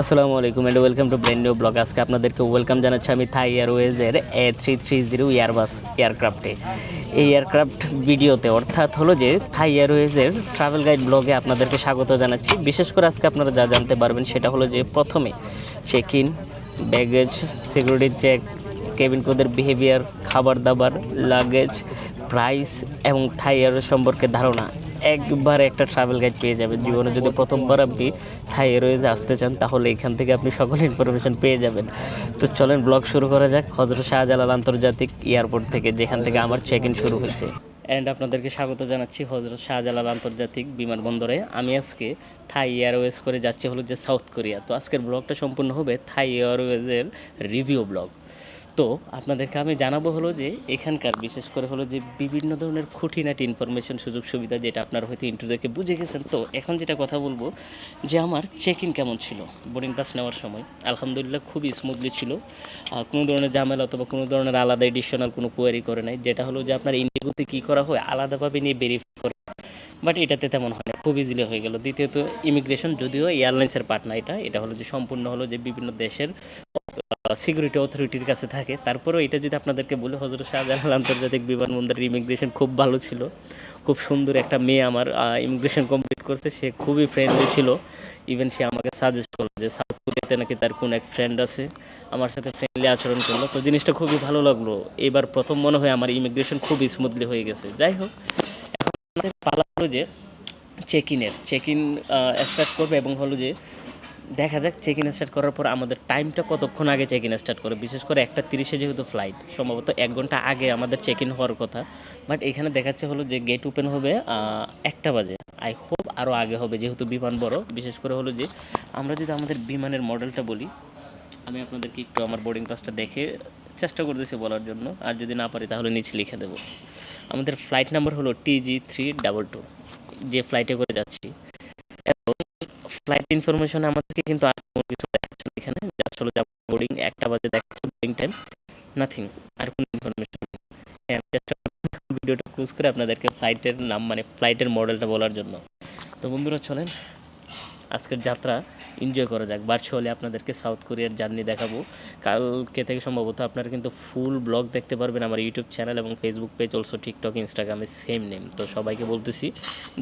আসসালামু আলাইকুম and welcome to brand new blog আজকে আপনাদেরকে ওয়েলকাম জানাচ্ছি আমি Thai এয়ারওয়েজের A three three zero Airbus এয়ারক্রাফটে এই এয়ারক্রাফট ভিডিওতে অর্থাৎ হলো যে থাই এয়ারওয়েজের ট্রাভেল গাইড ব্লগে আপনাদেরকে স্বাগত জানাচ্ছি। বিশেষ করে আজকে আপনারা যা জানতে পারবেন সেটা হলো যে প্রথমে check in baggage security check cabin ক্রুদের behaviour খাবার দাবার লাগেজ প্রাইস এবং থাই এয়ার সম্পর্কে ধারণা। একবার একটা ট্রাভেল গাইড পেয়ে যাবেন। জীবনে যদি প্রথমবার আপনি থাই এয়ারওয়েজে আসতে চান, তাহলে এখান থেকে আপনি সকল ইনফরমেশন পেয়ে যাবেন। তো চলেন ব্লগ শুরু করা যাক। হজরত শাহজালাল আন্তর্জাতিক এয়ারপোর্ট থেকে, যেখান থেকে আমার চেক ইন শুরু হয়েছে। অ্যান্ড আপনাদেরকে স্বাগত জানাচ্ছি হজরত শাহজালাল আন্তর্জাতিক বিমানবন্দরে। আমি আজকে থাই এয়ারওয়েজ করে যাচ্ছি হলো যে সাউথ কোরিয়া তো আজকের ব্লগটা সম্পূর্ণ হবে থাই এয়ারওয়েজের রিভিউ ব্লগ তো আপনাদেরকে আমি জানাব হলো যে এখানকার, বিশেষ করে হলো যে বিভিন্ন ধরনের খুঁটিনাটি ইনফরমেশন সুযোগ সুবিধা যেটা আপনারা হয়তো ইন্টারভিউ দেখে বুঝে গেছেন। তো এখন যেটা কথা বলব যে আমার চেক ইন কেমন ছিল? বোর্ডিং পাস নেওয়ার সময় আলহামদুলিল্লাহ খুবই স্মুথলি ছিল। কোনো ধরনের ঝামেলা অথবা কোনো ধরনের আলাদা এডিশনাল কোনো কোয়ারি করে নাই। যেটা হলো যে আপনার ইন্ডিগোতে কী করা হয়? আলাদাভাবে নিয়ে ভেরিফাই করে। বাট এটাতে তেমন হয় না। খুব ইজিলি হয়ে গেল। দ্বিতীয়ত ইমিগ্রেশন যদিও এয়ারলাইন্সের পার্ট না এটা এটা হলো যে সম্পূর্ণ হলো যে বিভিন্ন দেশের সিকিউরিটি অথরিটির কাছে থাকে। তারপরেও এটা যদি আপনাদেরকে বলে হজরত শাহজালাল আন্তর্জাতিক বিমানবন্দরের ইমিগ্রেশন খুব ভালো ছিল। খুব সুন্দর একটা মেয়ে আমার ইমিগ্রেশন কমপ্লিট করছে। সে খুবই ফ্রেন্ডলি ছিল। ইভেন সে আমাকে সাজেস্ট করল যে, সাউথ কোরিয়াতে নাকি তার কোন এক ফ্রেন্ড আছে? আমার সাথে ফ্রেন্ডলি আচরণ করল। তো জিনিসটা খুবই ভালো লাগল। এবার প্রথম মনে হয় আমার ইমিগ্রেশন খুবই স্মুথলি হয়ে গেছে। যাই হোক, এখন পালা হলো যে চেক ইনের চেক ইন স্টার্ট করবে এবং হলো যে দেখা যাক চেক ইন স্টার্ট করার পর আমাদের টাইমটা কতক্ষণ আগে চেক ইন স্টার্ট করে বিশেষ করে একটা তিরিশে যেহেতু ফ্লাইট সম্ভবত এক ঘণ্টা আগে আমাদের চেক ইন হওয়ার কথা। বাট এখানে দেখাচ্ছে হলো যে গেট ওপেন হবে একটা বাজে। আই হোপ আরও আগে হবে, যেহেতু বিমান বড়। বিশেষ করে হলো যে আমরা যদি আমাদের বিমানের মডেলটা বলি, আমি আপনাদেরকে একটু আমার বোর্ডিং পাসটা দেখে চেষ্টা করতেছি বলার জন্য। আর যদি না পারি তাহলে নিচে লিখে দেবো। আমাদের ফ্লাইট নাম্বার হলো টিজি থ্রি ডাবল টু যে ফ্লাইটে করে যাচ্ছি। এবং ফ্লাইট ইনফরমেশন আমাদেরকে কিন্তু আর কোনো কিছু দেখাচ্ছে এখানে। জাস্ট বোর্ডিং একটা বাজে দেখাচ্ছে বোর্ডিং টাইম নাথিং আর কোনো ইনফরমেশন হ্যাঁ ভিডিওটা ক্লোজ করে আপনাদেরকে ফ্লাইটের নাম মানে ফ্লাইটের মডেলটা বলার জন্য। তো বন্ধুরা, চলেন। আজকের যাত্রা এনজয় করা যাক। ভার্চুয়ালি আপনাদেরকে সাউথ কোরিয়ার জার্নি দেখাবো। কালকে থেকে সম্ভবত আপনারা কিন্তু ফুল ব্লগ দেখতে পারবেন আমার ইউটিউব চ্যানেল এবং ফেসবুক পেজ অলসো টিকটক ইনস্টাগ্রামে সেম নেম তো সবাইকে বলতেছি,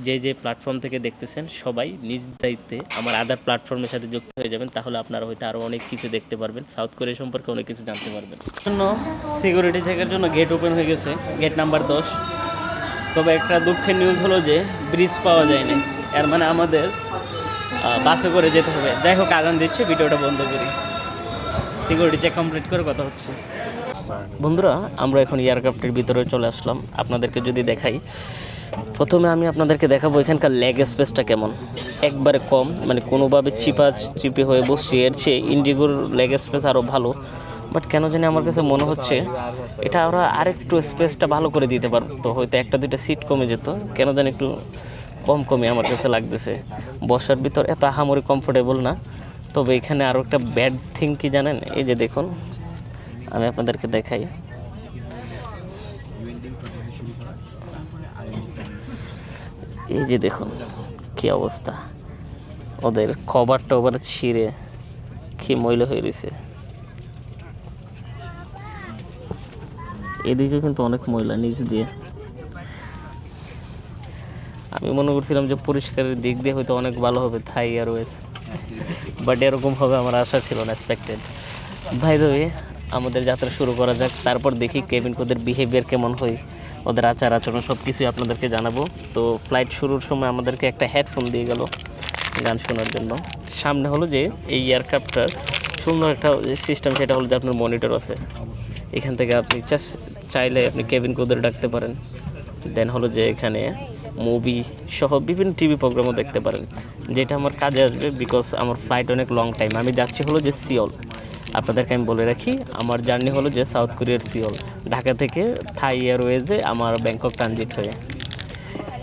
যে যে প্ল্যাটফর্ম থেকে দেখতেছেন, সবাই নিজ দায়িত্বে আমার আদার প্ল্যাটফর্মের সাথে যুক্ত হয়ে যাবেন। তাহলে আপনারা হয়তো আরও অনেক কিছু দেখতে পারবেন। সাউথ কোরিয়া সম্পর্কে অনেক কিছু জানতে পারবেন। জন্য সিকিউরিটি চেকের জন্য গেট ওপেন হয়ে গেছে গেট নাম্বার দশ। তবে একটা দুঃখের নিউজ হলো যে ব্রিজ পাওয়া যায়নি। এর মানে আমাদের বাসে করে যেতে হবে। যাই হোক আগান দিচ্ছে, ভিডিওটা বন্ধ করি। সিকিউরিটি চেক কমপ্লিট করে কথা হচ্ছে। বন্ধুরা, আমরা এখন এয়ারক্রাফটের ভিতরে চলে আসলাম। আপনাদেরকে যদি দেখাই, প্রথমে আমি আপনাদেরকে দেখাবো এখানকার লেগ স্পেসটা কেমন। একবারে কম মানে কোনোভাবে চিপা চিপে হয়ে বসছি। এর চেয়ে ইন্ডিগোর লেগ স্পেস আরও ভালো। বাট কেন জানি আমার কাছে মনে হচ্ছে, এটা ওরা আরেকটু স্পেসটা ভালো করে দিতে পারতো হয়তো একটা দুইটা সিট কমে যেত। কেন জানি একটু কম কমই আমার কাছে লাগতেছে। বসার ভিতর এত আহামরি কমফোর্টেবল না। তবে এখানে আরও একটা ব্যাড থিং কি জানেন? এই যে দেখুন, আমি আপনাদেরকে দেখাই। এই যে দেখুন, কি অবস্থা। ওদের কভার টভার ছিঁড়ে কি ময়লা হয়ে রয়েছে। এদিকে কিন্তু অনেক ময়লা নিচ দিয়ে। আমি মনে করছিলাম যে পরিষ্কারের দিক দিয়ে হয়তো অনেক ভালো হবে থাই এয়ারওয়েজ বাট এরকম হবে আমার আশা ছিল না এক্সপেক্টেড ভাই দই আমাদের যাত্রা শুরু করা যাক, তারপর দেখি কেবিন ওদের বিহেভিয়ার কেমন হয়, ওদের আচার আচরণ সব কিছুই আপনাদেরকে জানাব। তো ফ্লাইট শুরুর সময় আমাদেরকে একটা হেডফোন দিয়ে গেল গান শোনার জন্য। সামনে হলো যে এই এয়ারক্রাফটটার সুন্দর একটা সিস্টেম সেটা হলো যে আপনার মনিটর আছে। এখান থেকে আপনি চাইলে আপনি কেবিন কোদের ডাকতে পারেন। দেন হলো যে এখানে মুভি সহ বিভিন্ন টিভি প্রোগ্রামও দেখতে পারেন। যেটা আমার কাজে আসবে বিকজ আমার ফ্লাইট অনেক লং টাইম আমি যাচ্ছি হলো যে সিওল আপনাদেরকে আমি বলে রাখি, আমার জার্নি হলো যে সাউথ কোরিয়ার সিওল ঢাকা থেকে থাই এয়ারওয়েজে আমার ব্যাংকক ট্রানজিট হয়ে।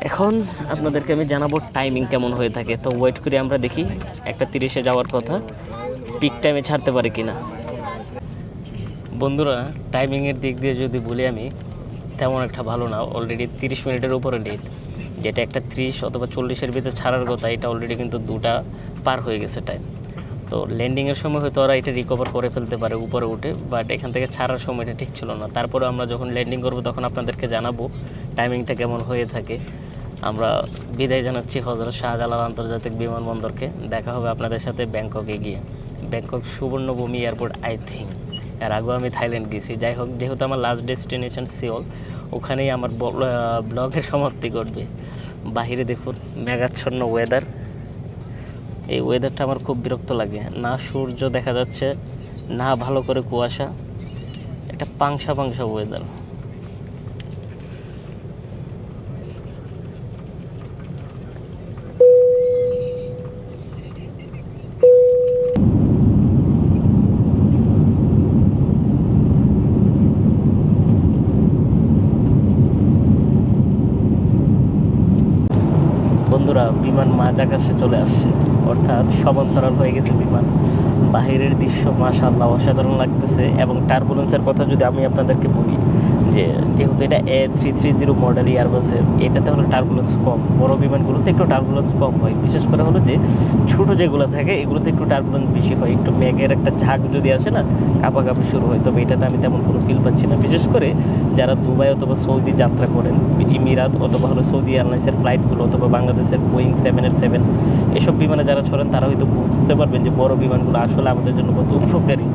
এখন আপনাদেরকে আমি জানাব টাইমিং কেমন হয়ে থাকে। তো ওয়েট করে আমরা দেখি একটা তিরিশে যাওয়ার কথা পিক টাইমে ছাড়তে পারি কিনা। বন্ধুরা টাইমিংয়ের দিক দিয়ে যদি বলি আমি তেমন একটা ভালো না অলরেডি তিরিশ মিনিটের উপরে লেট যেটা একটা ত্রিশ অথবা চল্লিশের ভিতরে ছাড়ার কথা, এটা অলরেডি কিন্তু দুটা পার হয়ে গেছে টাইম তো ল্যান্ডিংয়ের সময় হয়তো ওরা এটা রিকভার করে ফেলতে পারে উপরে উঠে বাট এখান থেকে ছাড়ার সময়টা ঠিক ছিল না। তারপরে আমরা যখন ল্যান্ডিং করব তখন আপনাদেরকে জানাব টাইমিংটা কেমন হয়ে থাকে। আমরা বিদায় জানাচ্ছি হজরত শাহজালাল আন্তর্জাতিক বিমানবন্দরকে। দেখা হবে আপনাদের সাথে ব্যাংককে গিয়ে Bangkok Suvarnabhumi airport I think এর আগেও আমি থাইল্যান্ড গেছি। যাই হোক, যেহেতু আমার লাস্ট ডেস্টিনেশন সিওল ওখানেই আমার ব্লগের সমাপ্তি ঘটবে। বাহিরে দেখুন, মেঘাচ্ছন্ন ওয়েদার এই ওয়েদারটা আমার খুব বিরক্ত লাগে। না সূর্য দেখা যাচ্ছে, না ভালো করে কুয়াশা, একটা পাংসা পাংসা ওয়েদার বন্ধুরা বিমান মাঝ আকাশে চলে আসছে। অর্থাৎ সমান্তরাল হয়ে গেছে বিমান। বাহিরের দৃশ্য মাশাআল্লাহ অসাধারণ লাগতেছে এবং টার্বুলেন্সের কথা যদি আমি আপনাদেরকে বলি যে যেহেতু এটা A three three zero model এয়ারবাসের এটাতে হলো টার্বুলেন্স কম, বড় বিমানগুলোতে একটু টার্বুলেন্স কম হয়। বিশেষ করে হলো যে ছোটো যেগুলো থাকে, এগুলোতে একটু টার্বুলেন্স বেশি হয়, একটু মেঘের একটা ঝাঁক যদি আসে না, কাঁপাকাঁপি শুরু হয়। তবে এটাতে আমি তেমন কোনো ফিল পাচ্ছি না। বিশেষ করে যারা দুবাই অথবা সৌদি যাত্রা করেন, ইমিরাত অথবা হলো সৌদি এয়ারলাইন্সের ফ্লাইটগুলো অথবা বাংলাদেশের বোয়িং সেভেনের সেভেন এসব বিমানে যারা ছড়েন তারা হয়তো বুঝতে পারবেন যে বড় বিমানগুলো আসলে আমাদের জন্য কত উপকারী।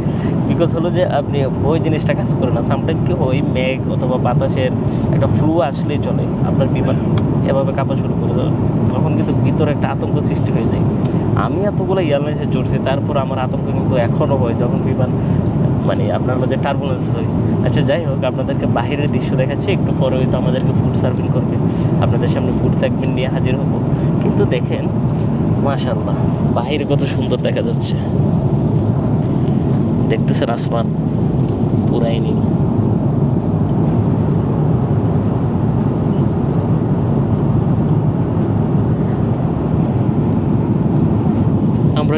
বিকজ হলো যে আপনি ওই জিনিসটা কাজ করে না। সামটাইম কি ওই মেঘ অথবা বাতাসের একটা ফ্লু আসলেই চলে আপনার বিমান এভাবে কাঁপা শুরু করে দেবে। তখন কিন্তু ভিতরে একটা আতঙ্ক সৃষ্টি হয়ে যায়। আমি এতগুলো এয়ারলাইন্সে চড়ছি, তারপর আমার আতঙ্ক কিন্তু এখনও হয় যখন বিমান মানে আপনার মধ্যে টার্বুলেন্স হয়। আচ্ছা যাই হোক, আপনাদেরকে বাহিরের দৃশ্য দেখাচ্ছি, একটু পরে হয়তো আমাদেরকে ফুড সার্ভিং করবে। আপনাদের সামনে ফুড সেগমেন্ট নিয়ে হাজির হব। কিন্তু দেখেন মাশাল্লাহ বাহিরে কত সুন্দর দেখা যাচ্ছে। দেখতেছেন আসমান, পুরাই নীল।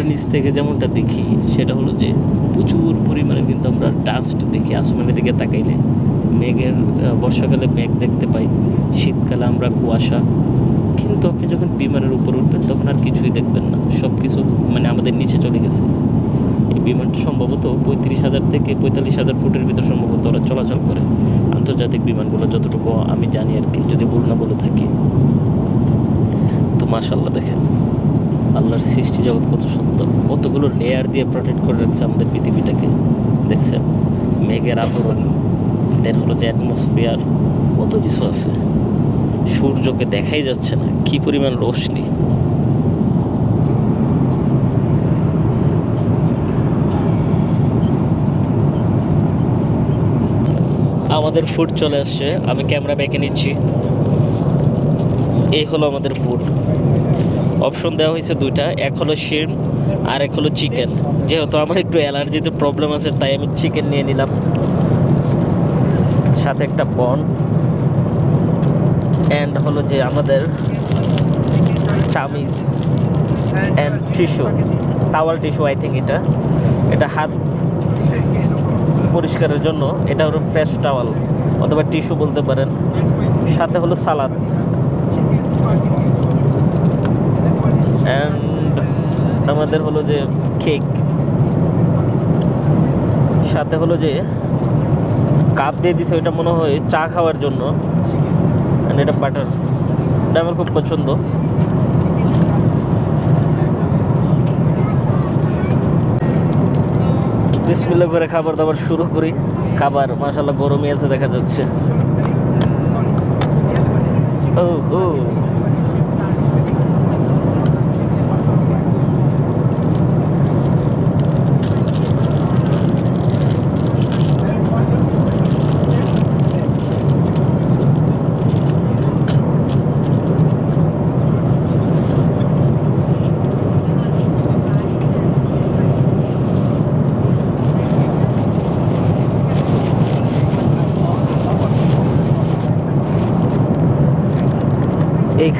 নিচ থেকে যেমনটা দেখি, সেটা হলো যে প্রচুর পরিমাণে কিন্তু আমরা ডাস্ট দেখি আসমানের দিকে তাকাইলে মেঘের বর্ষাকালে মেঘ দেখতে পাই, শীতকালে আমরা কুয়াশা। কিন্তু আপনি যখন বিমানের উপর উঠবেন, তখন আর কিছুই দেখবেন না সব কিছু মানে আমাদের নিচে চলে গেছে। এই বিমানটা সম্ভবত পঁয়ত্রিশ হাজার থেকে পঁয়তাল্লিশ হাজার ফুটের ভিতর সম্ভবত ওরা চলাচল করে। আন্তর্জাতিক বিমানগুলো যতটুকু আমি জানি আর কি, যদি ভুল না বলে থাকি। তো মাশাল্লাহ দেখেন। আল্লাহর সৃষ্টি জগৎ কত সুন্দর। কতগুলো লেয়ার দিয়ে প্রোটেক্ট করে রাখছে আমাদের পৃথিবীটাকে। দেখছেন? মেঘের আবরণ দেন হলো যে অ্যাটমসফিয়ার কত কিছু আছে। সূর্যকে দেখাই যাচ্ছে না, কি পরিমাণ রোশনি। আমাদের ফুড চলে আসছে, আমি ক্যামেরা ব্যাকে নিচ্ছি। এই হলো আমাদের ফুড অপশন দেওয়া হয়েছে দুইটা, এক হলো শিম আর এক হলো চিকেন। যেহেতু আমার একটু অ্যালার্জিতে প্রবলেম আছে, তাই আমি চিকেন নিয়ে নিলাম। সাথে একটা বন। অ্যান্ড হলো যে আমাদের চামিজ and tissue towel tissue I think এটা। এটা হাত পরিষ্কারের জন্য, এটা হলো ফ্রেশ টাওয়াল অথবা টিস্যু বলতে পারেন। সাথে হলো সালাদ। অ্যান্ড আমাদের হলো যে কেক সাথে হলো যে কাপ দিয়ে দিছে, ওইটা মনে হয় চা খাওয়ার জন্য। অ্যান্ড এটা বাটার এটা আমার খুব পছন্দ। বিসমিল্লা করে খাবার দাবার শুরু করি। খাবার মাসাল্লাহ গরমই আছে, দেখা যাচ্ছে। ও ও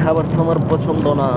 খাবার তো আমার পছন্দ না।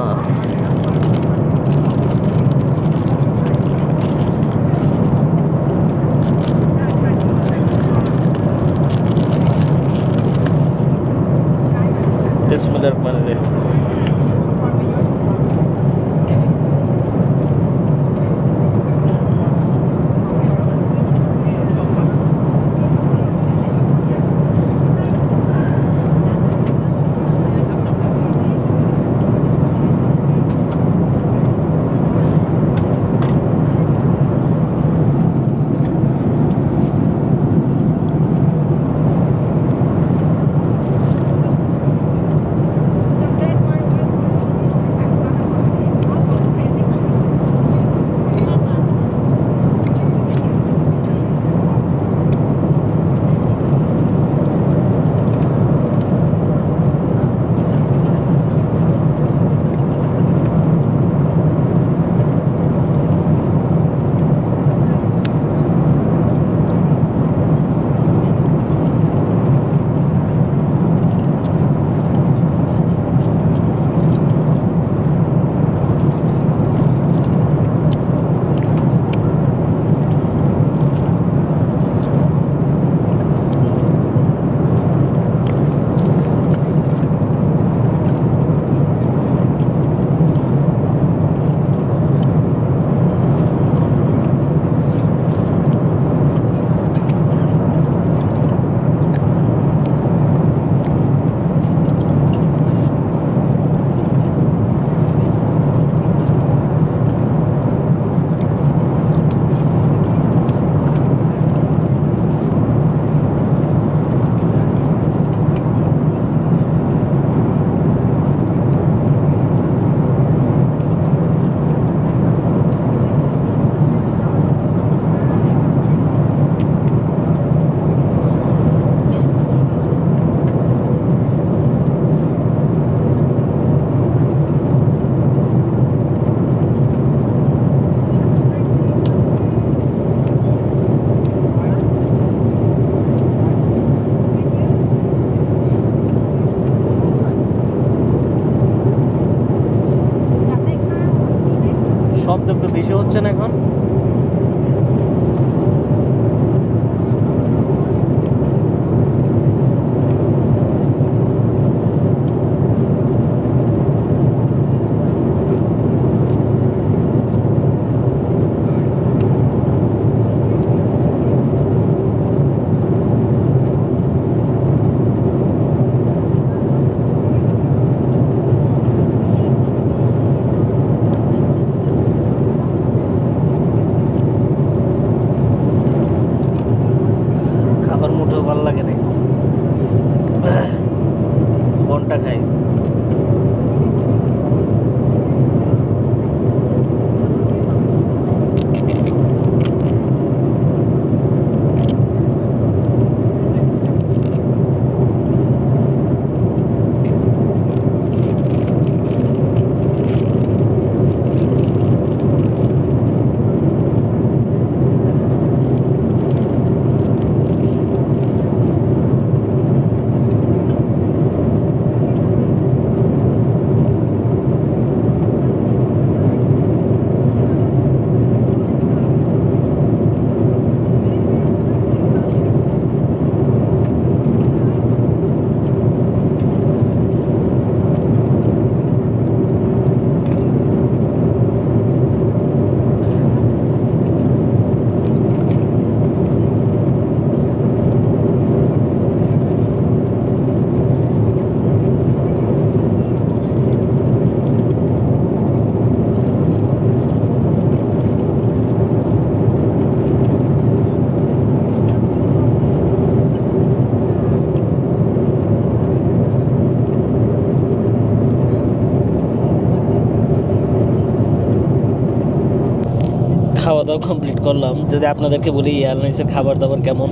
দাওয়া কমপ্লিট করলাম। যদি আপনাদেরকে বলি এয়ারলাইন্সের খাবার দাবার কেমন?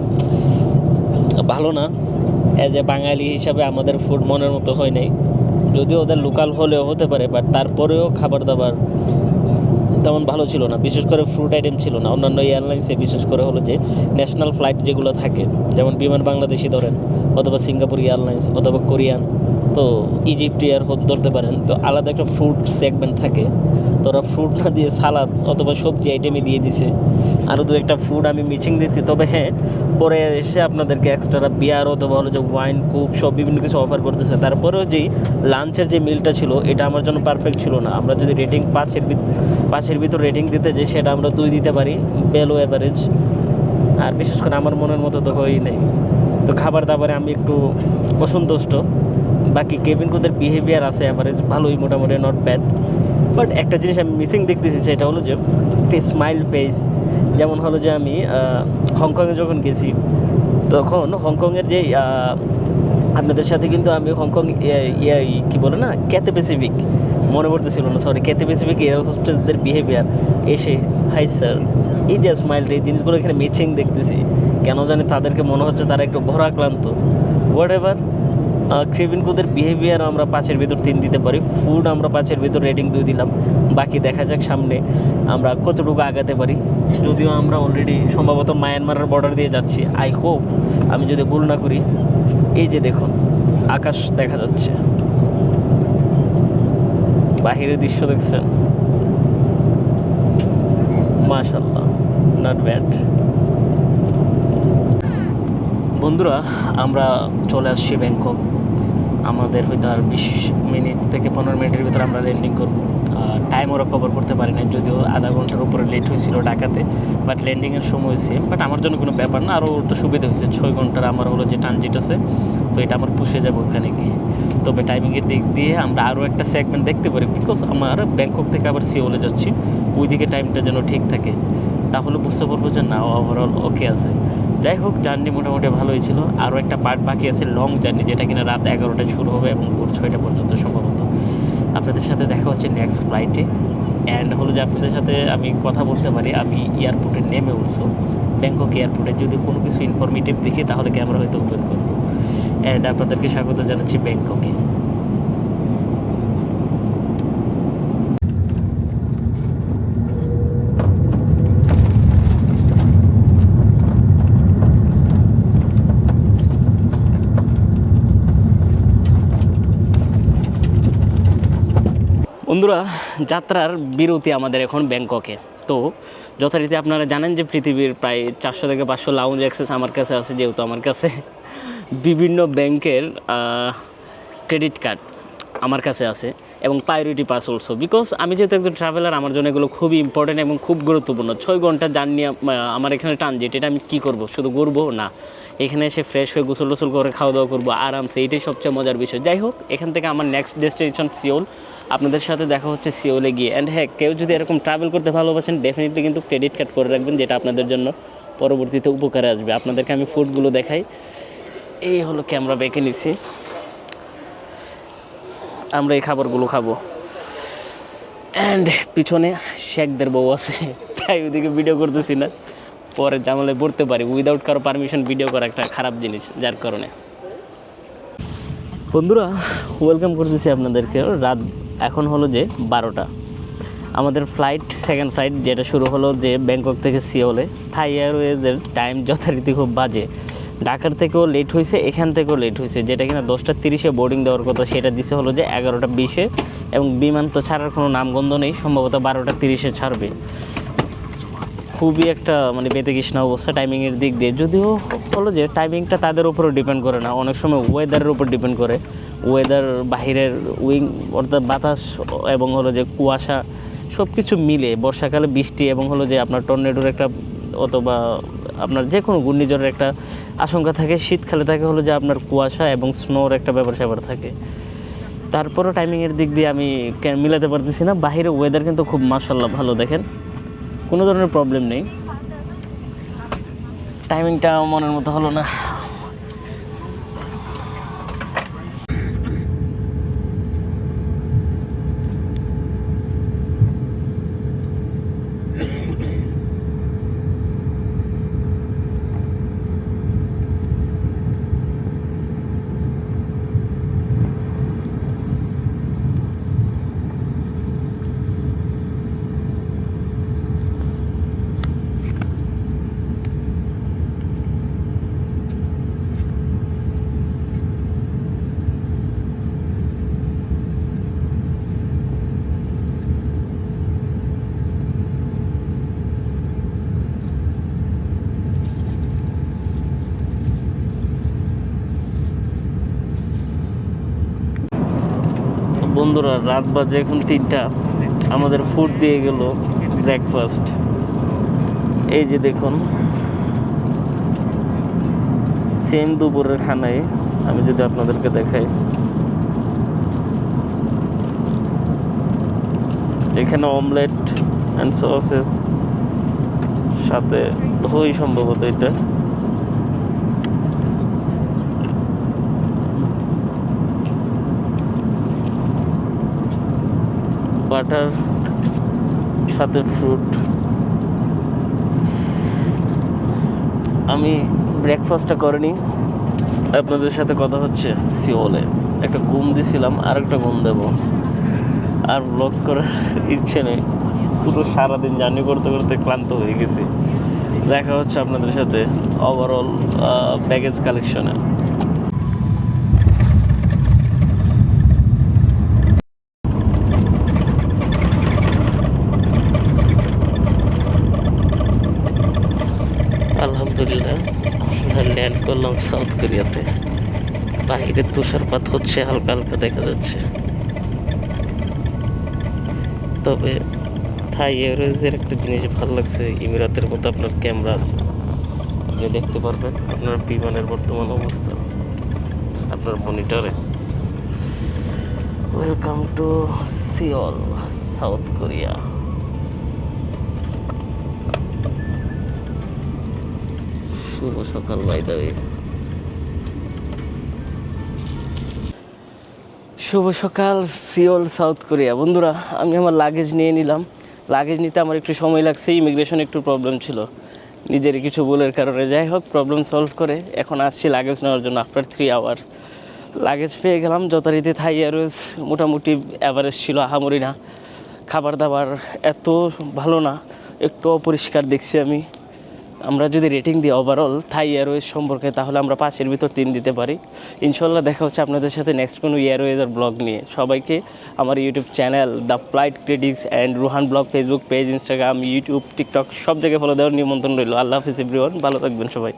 ভালো না। অ্যাজ এ বাঙালি হিসাবে আমাদের ফুড মনের মতো হয় নাই। যদিও ওদের লোকাল হলেও হতে পারে বাট তারপরেও খাবার দাবার তেমন ভালো ছিল না। বিশেষ করে ফ্রুট আইটেম ছিল না। অন্যান্য এয়ারলাইন্সে বিশেষ করে হলো যে ন্যাশনাল ফ্লাইট যেগুলো থাকে, যেমন বিমান বাংলাদেশি ধরেন, অথবা সিঙ্গাপুর এয়ারলাইন্স অথবা কোরিয়ান তো ইজিপ্ট এয়ার ধরতে পারেন। তো আলাদা একটা ফ্রুট সেগমেন্ট থাকে। তো ওরা ফ্রুট না দিয়ে সালাদ অথবা সবজি আইটেমই দিয়ে দিছে। আরও দু একটা ফুড আমি মিচিং দিচ্ছি তবে হ্যাঁ পরে এসে আপনাদেরকে এক্সট্রা বিয়ার অথবা হলো যে ওয়াইন কুক সব বিভিন্ন কিছু অফার করতেছে। তারপরেও যেই লাঞ্চের যে মিলটা ছিল, এটা আমার জন্য পারফেক্ট ছিল না। আমরা যদি রেটিং পাঁচের পাঁচের ভিতর রেটিং দিতে যাই, সেটা আমরা দুই দিতে পারি বেলো অ্যাভারেজ আর বিশেষ করে আমার মনের মতো তো হয়েই নেই। তো খাবার দাবারে আমি একটু অসন্তুষ্ট। বাকি কেবিন কোদের বিহেভিয়ার আছে অ্যাভারেজ ভালোই, মোটামুটি নট ব্যাড বাট একটা জিনিস আমি মিসিং দেখতেছি, সেটা হলো যে, একটা স্মাইল ফেস যেমন হলো যে আমি হংকংয়ে যখন গেছি, তখন হংকংয়ের যে আপনাদের সাথে কিন্তু আমি হংকং কি বলে না ক্যাথে প্যাসিফিক মনে পড়তেছিল না সরি ক্যাথে প্যাসিফিক এয়ার হোস্টেসদের বিহেভিয়ার এসে হাই স্যার এই যে স্মাইলটা এই জিনিসগুলো এখানে মিচিং দেখতেছি। কেন জানি তাদেরকে মনে হচ্ছে তারা একটু ঘোরাক্লান্ত হোয়াট এভার ক্রেভিন কোদের বিহেভিয়ার আমরা পাঁচের ভিতর তিন দিতে পারি। ফুড আমরা পাঁচের ভিতর রেটিং দুই দিলাম। বাকি দেখা যাক সামনে আমরা কতটুকু আগাতে পারি। যদিও আমরা অলরেডি সম্ভবত মায়ানমারের বর্ডার দিয়ে যাচ্ছি। আই হোপ আমি যদি ভুল না করি, এই যে দেখুন, আকাশ দেখা যাচ্ছে। বাহিরের দৃশ্য দেখছেন? মাশাল্লাহ নট ব্যাড বন্ধুরা, আমরা চলে আসছি ব্যাংকক। আমাদের হয়তো আর বিশ মিনিট থেকে পনেরো মিনিটের ভিতরে আমরা ল্যান্ডিং করব। টাইম ওরা কভার করতে পারি না যদিও আধা ঘণ্টার উপরে লেট হয়েছিল ঢাকাতে বাট ল্যান্ডিংয়ের সময় সেম বাট আমার জন্য কোনো ব্যাপার না, আরও একটু সুবিধা হয়েছে। ছয় ঘণ্টার আমার হলো যে ট্রানজিট আছে, তো এটা আমার পুষে যাবে ওখানে গিয়ে। তবে টাইমিংয়ের দিক দিয়ে আমরা আরও একটা সেগমেন্ট দেখতে পারি বিকজ আমার ব্যাংকক থেকে আবার সিওলে যাচ্ছি, ওইদিকে টাইমটা যেন ঠিক থাকে। তাহলে বুঝতে পারব যে না ওভারঅল ওকে আছে। যাই হোক জার্নি মোটামুটি ভালোই ছিল। আরও একটা পার্ট বাকি আছে লং জার্নি যেটা কিনা রাত এগারোটায় শুরু হবে এবং ভোর ছয়টা পর্যন্ত সম্ভবত। আপনাদের সাথে দেখা হচ্ছে নেক্সট ফ্লাইটে অ্যান্ড হলো যে আপনাদের সাথে আমি কথা বলতে পারি, আমি এয়ারপোর্টে নেমে উঠছো। ব্যাংকক এয়ারপোর্টে যদি কোনো কিছু ইনফরমেটিভ দেখি, তাহলে ক্যামেরা হয়তো ওপেন করব। অ্যান্ড আপনাদেরকে স্বাগত জানাচ্ছি ব্যাংককে। বন্ধুরা, যাত্রার বিরতি আমাদের এখন ব্যাংককে। তো যথারীতি আপনারা জানেন যে পৃথিবীর প্রায় চারশো থেকে পাঁচশো লাউঞ্জ অ্যাক্সেস আমার কাছে আছে, যেহেতু আমার কাছে। বিভিন্ন ব্যাংকের ক্রেডিট কার্ড আমার কাছে আছে এবং প্রায়োরিটি পাস অলসো বিকজ আমি যেহেতু একজন ট্রাভেলার আমার জন্য এগুলো খুবই ইম্পর্টেন্ট এবং খুব গুরুত্বপূর্ণ। ছয় ঘণ্টা জার্নি আমার এখানে ট্রানজিট এটা আমি কী করব? শুধু ঘুরবো? না। এখানে এসে ফ্রেশ হয়ে গোসল টোসল করে খাওয়া দাওয়া করব, আরামসে এইটাই সবচেয়ে মজার বিষয়। যাই হোক, এখান থেকে আমার নেক্সট ডেস্টিনেশন সিওল আপনাদের সাথে দেখা হচ্ছে সিওলে গিয়ে। অ্যান্ড হ্যাঁ কেউ যদি এরকম ট্রাভেল করতে ভালোবাসেন ডেফিনেটলি কিন্তু ক্রেডিট কার্ড করে রাখবেন, যেটা আপনাদের জন্য পরবর্তীতে উপকারে আসবে। আপনাদেরকে আমি ফুডগুলো দেখাই। এই হলো ক্যামেরা বেঁকে নিছি। আমরা এই খাবারগুলো খাব। অ্যান্ড পিছনে শেখদের বউ আছে, তাই ওইদিকে ভিডিও করতেছি না। পরে জামালে পড়তে পারি। উইদাউট কারও পারমিশন ভিডিও করা একটা খারাপ জিনিস, যার কারণে। বন্ধুরা ওয়েলকাম করতেছি আপনাদেরকে রাত এখন হলো যে বারোটা। আমাদের ফ্লাইট সেকেন্ড ফ্লাইট যেটা শুরু হলো যে ব্যাংকক থেকে সিওলে থাই এয়ারওয়েজের টাইম যথারীতি খুব বাজে। ঢাকার থেকেও লেট হয়েছে এখান থেকেও লেট হয়েছে যেটা কিনা দশটা তিরিশে বোর্ডিং দেওয়ার কথা, সেটা দিছে হলো যে এগারোটা বিশে। এবং বিমান তো ছাড়ার কোনো নামগন্ধ নেই, সম্ভবত বারোটা তিরিশে ছাড়বে। খুবই একটা মানে বেতেকৃষ্ণা অবস্থা টাইমিংয়ের দিক দিয়ে। যদিও হলো যে টাইমিংটা তাদের উপরও ডিপেন্ড করে না। অনেক সময় ওয়েদারের উপর ডিপেন্ড করে। ওয়েদার বাহিরের উইং অর্থাৎ বাতাস এবং হলো যে কুয়াশা সব কিছু মিলে বর্ষাকালে বৃষ্টি এবং হলো যে আপনার টর্নেডোর একটা অথবা আপনার যে কোনো ঘূর্ণিঝড়ের একটা আশঙ্কা থাকে, শীতকালে থাকে হলো যে আপনার কুয়াশা এবং স্নোর একটা ব্যাপার স্যাপার থাকে। তারপরও টাইমিংয়ের দিক দিয়ে আমি মিলাতে পারতেছি না বাইরে ওয়েদার কিন্তু খুব মাসাল্লাহ ভালো দেখেন। কোনো ধরনের প্রবলেম নেই। টাইমিংটা মনের মতো হলো না। বন্ধুরা, রাত বাজে এখন তিনটা। আমাদের ফুড দিয়ে গেল ব্রেকফাস্ট এই যে দেখুন সেম দুপুরের খানায় আমি যদি আপনাদেরকে দেখাই। এখানে অমলেট অ্যান্ড সসেস সাথে দই সম্ভবত এটা। বাটার, সাথে ফ্রুট আমি ব্রেকফাস্টটা করিনি। আপনাদের সাথে কথা হচ্ছে সিওলে। একটা ঘুম দিছিলাম আর একটা ঘুম দেবো। আর ব্লগ করার ইচ্ছে নেই। পুরো সারাদিন জার্নি করতে করতে ক্লান্ত হয়ে গেছি। দেখা হচ্ছে আপনাদের সাথে ওভারঅল ব্যাগেজ কালেকশনে আলহামদুলিল্লাহ আমরা ল্যান্ড করলাম সাউথ কোরিয়াতে। বাহিরে তুষারপাত হচ্ছে, হালকা হালকা দেখা যাচ্ছে। তবে থাই এয়ারওয়েজের একটা জিনিস ভালো লাগছে, ইমিরাতের মতো আপনার ক্যামেরা আছে। আপনি দেখতে পারবেন আপনার বিমানের বর্তমান অবস্থা, আপনার মনিটরে। Welcome to Seoul South Korea শুভ সকাল বাই দ্য শুভ সকাল, সিওল, সাউথ কোরিয়া। বন্ধুরা, আমি আমার লাগেজ নিয়ে নিলাম। লাগেজ নিতে আমার একটু সময় লাগছে ইমিগ্রেশন একটু প্রবলেম ছিল। নিজের কিছু ভুলের কারণে। যাই হোক প্রবলেম সলভ করে এখন আসছি লাগেজ নেওয়ার জন্য আফটার থ্রি আওয়ার্স লাগেজ পেয়ে গেলাম, যথারীতি থাই এয়ারওয়েজ মোটামুটি অ্যাভারেজ ছিল, আহামরি না। খাবার দাবার এত ভালো না, একটু অপরিষ্কার দেখছি আমি। আমরা যদি রেটিং দিই ওভারঅল থাই এয়ারওয়েজ সম্পর্কে, তাহলে আমরা পাঁচের ভিতর তিন দিতে পারি। ইনশাল্লাহ দেখা হচ্ছে আপনাদের সাথে নেক্সট কোনো এয়ারওয়েজের ব্লগ নিয়ে। সবাইকে আমার YouTube channel the flight critics and Ruhan blog Facebook page Instagram YouTube TikTok সব জায়গায় ফলো দেওয়ার নিমন্ত্রণ রইল। আল্লাহ হাফিজ এভরিওয়ান ভালো থাকবেন সবাই।